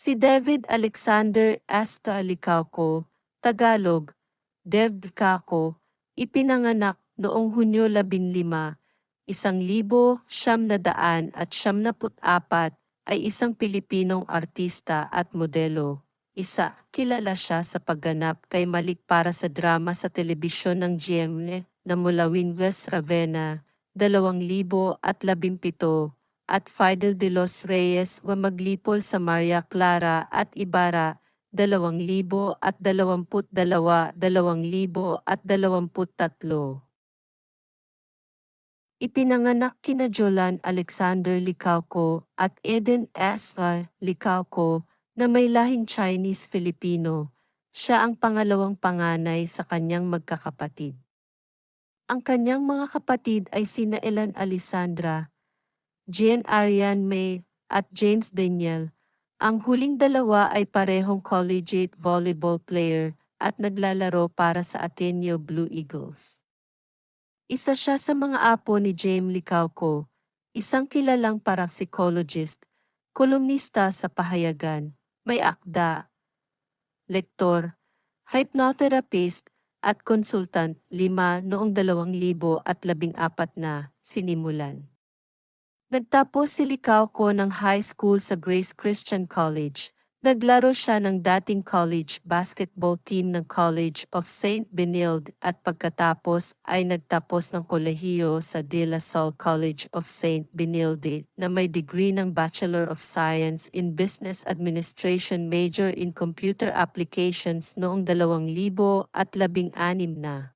Si David Alexander Asta Licauco, Tagalog, Dev Kako, ipinanganak noong Hunyo 15, isang libo, siyam na daan at siyam na apat, ay isang Pilipinong artista at modelo. Isa, kilala siya sa pagganap kay Malik para sa drama sa telebisyon ng GMA na mula Wingles Ravenna, 2017 at Fidel de los Reyes wa maglipol sa Maria Clara at Ibarra, 2000 at 22, 2000 at 23. Ipinanganak kina Jolan Alexander Licauco at Eden S. Licauco na may lahing Chinese-Filipino. Siya ang pangalawang panganay sa kanyang magkakapatid. Ang kanyang mga kapatid ay sina Elan Alessandra, Jean Ariane May, at James Daniel. Ang huling dalawa ay parehong collegiate volleyball player at naglalaro para sa Ateneo Blue Eagles. Isa siya sa mga apo ni James Licauco, isang kilalang parapsychologist, kolumnista sa pahayagan, may akda, lektor, hypnotherapist, at konsultant lima noong 2014 na sinimulan. Nagtapos si Licauco ng high school sa Grace Christian College. Naglaro siya ng dating college basketball team ng College of St. Benilde at pagkatapos ay nagtapos ng kolehiyo sa De La Salle College of St. Benilde na may degree ng Bachelor of Science in Business Administration major in Computer Applications noong 2016 na.